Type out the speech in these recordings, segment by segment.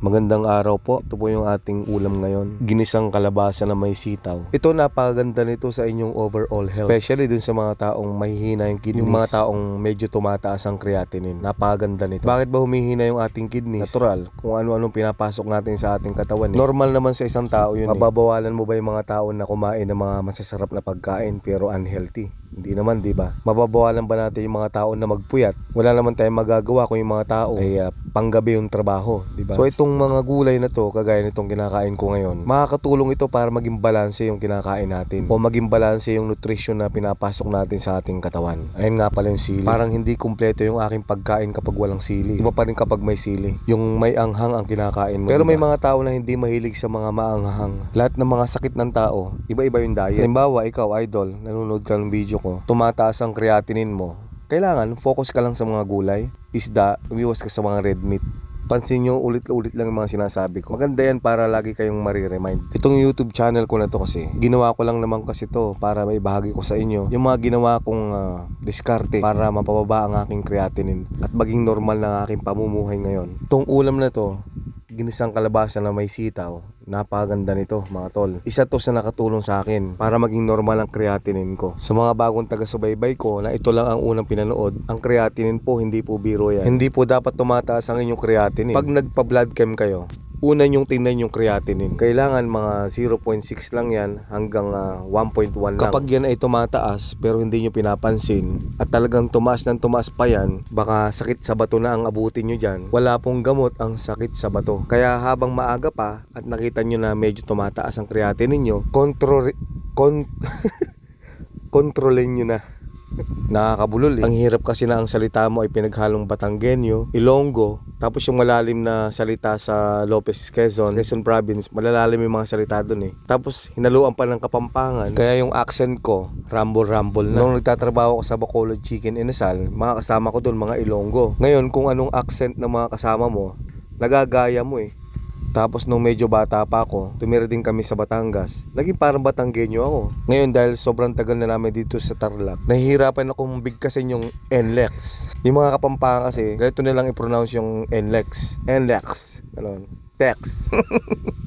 Magandang araw po. Ito po yung ating ulam ngayon. Ginisang kalabasa na may sitaw. Ito napakaganda nito sa inyong overall health. Especially dun sa mga taong mahihina yung kidneys. Yung mga taong medyo tumataas ang creatinine. Napakaganda nito. Bakit ba humihina yung ating kidneys? Natural. Kung ano-anong pinapasok natin sa ating katawan. Eh. Normal naman sa isang tao yun. Mababawalan mo ba yung mga tao na kumain ng mga masasarap na pagkain pero unhealthy? Hindi naman, di ba? Mababawalan ba natin yung mga tao na magpuyat? Wala naman tayong magagawa kung yung mga tao ay ah, panggabi yung trabaho, di ba? So itong mga gulay na to, kagaya nitong kinakain ko ngayon, makakatulong ito para maging balanse yung kinakain natin o maging balanse yung nutrition na pinapasok natin sa ating katawan. Ayun nga pala yung sili. Parang hindi kumpleto yung aking pagkain kapag walang sili. Iba pa rin kapag may sili. Yung may anghang ang kinakain mo. Pero may mga tao na hindi mahilig sa mga maanghang. Lahat ng mga sakit ng tao, iba-iba yung diet. Halimbawa, ikaw, idol, nanonood ka ng video ko, tumataas ang creatinine mo, kailangan focus ka lang sa mga gulay, isda, umiwas ka sa mga red meat. Pansin nyo, ulit-ulit lang yung mga sinasabi ko. Maganda yan para lagi kayong mariremind. Itong YouTube channel ko na to kasi, ginawa ko lang naman kasi to para maibahagi ko sa inyo yung mga ginawa kong ah, diskarte para mapababa ang aking creatinine at maging normal na aking pamumuhay ngayon. Itong ulam na to, ginisang kalabasa na may sitaw. Napakaganda nito mga tol. Isa to sa nakatulong sa akin para maging normal ang creatinine ko. Sa mga bagong taga-subaybay ko na ito lang ang unang pinanood, ang creatinine po hindi po biro yan. Hindi po dapat tumataas ang inyong creatinine. Pag nagpa-blood chem kayo, una yung tingnan yung creatinine. Kailangan mga 0.6 lang yan hanggang ah, 1.1 lang. Kapag yan ay tumataas pero hindi nyo pinapansin at talagang tumaas ng tumaas pa yan, baka sakit sa bato na ang abutin nyo dyan. Wala pong gamot ang sakit sa bato. Kaya habang maaga pa at nakita nyo na medyo tumataas ang creatinine nyo, kontrol... Kon... kontrolin nyo na. Nakakabulol eh. Ang hirap kasi na ang salita mo ay pinaghalong Batanggenyo, Ilonggo, tapos yung malalim na salita sa Lopez, Quezon, Quezon Province, malalalim yung mga salita doon eh. Tapos hinaluan pa ng Kapampangan, kaya yung accent ko, rumble-rumble na. Nung nagtatrabaho ko sa Bacolod Chicken Inasal, mga kasama ko doon, mga Ilonggo. Ngayon, kung anong accent ng mga kasama mo, nagagaya mo eh. Tapos nung medyo bata pa ako, tumira din kami sa Batangas. Naging parang Batanggenyo ako. Ngayon dahil sobrang tagal na namin dito sa Tarlac, nahihirapan akong bigkasin yung NLEX. Yung mga kapampangan kasi, ganito nilang i-pronounce yung NLEX. NLEX. Ganon. Tex.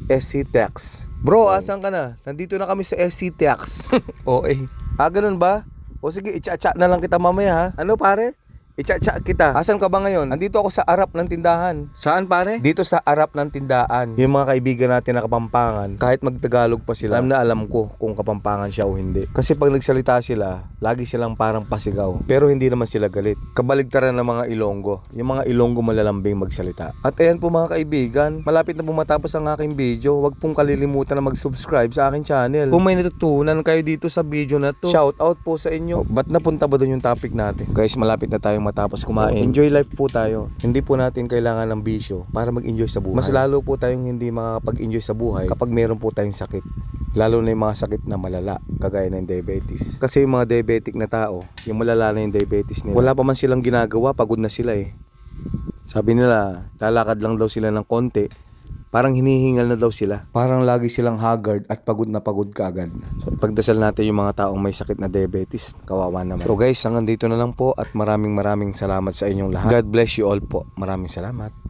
SC Tex. Bro, asan ka na? Nandito na kami sa SC Tex. o eh. Ah, ganun ba? O sige, itcha-tcha na lang kita mamaya ha. Ano pare? Itcha-tcha kita. Asan ka ba ngayon? Andito ako sa arap ng tindahan. Saan pare? Dito sa arap ng tindahan. Yung mga kaibigan natin na kapampangan, kahit magtagalog pa sila, alam na alam ko kung kapampangan siya o hindi. Kasi pag nagsalita sila, lagi silang parang pasigaw. Pero hindi naman sila galit. Kabaligtaran ng mga Ilonggo. Yung mga Ilonggo malalambing magsalita. At ayan po mga kaibigan, malapit na po matapos ang aking video. Huwag pong kalilimutan na mag-subscribe sa aking channel. Kung may natutunan kayo dito sa video na to, shout out po sa inyo. Ba't napunta ba doon yung topic natin? Guys, malapit na tayong matapos kumain. So, enjoy life po tayo. Hindi po natin kailangan ng bisyo para mag-enjoy sa buhay. Mas lalo po tayong hindi makakapag-enjoy sa buhay kapag meron po tayong sakit. Lalo na yung mga sakit na malala, kagaya ng diabetes. Kasi yung mga diabetic na tao, yung malala na yung diabetes nila, wala pa man silang ginagawa, pagod na sila eh. Sabi nila, lalakad lang daw sila ng konti, parang hinihingal na daw sila. Parang lagi silang haggard at pagod na pagod kaagad. So, pagdasal natin yung mga taong may sakit na diabetes, kawawa naman. So guys, hanggang dito na lang po at maraming maraming salamat sa inyong lahat. God bless you all po. Maraming salamat.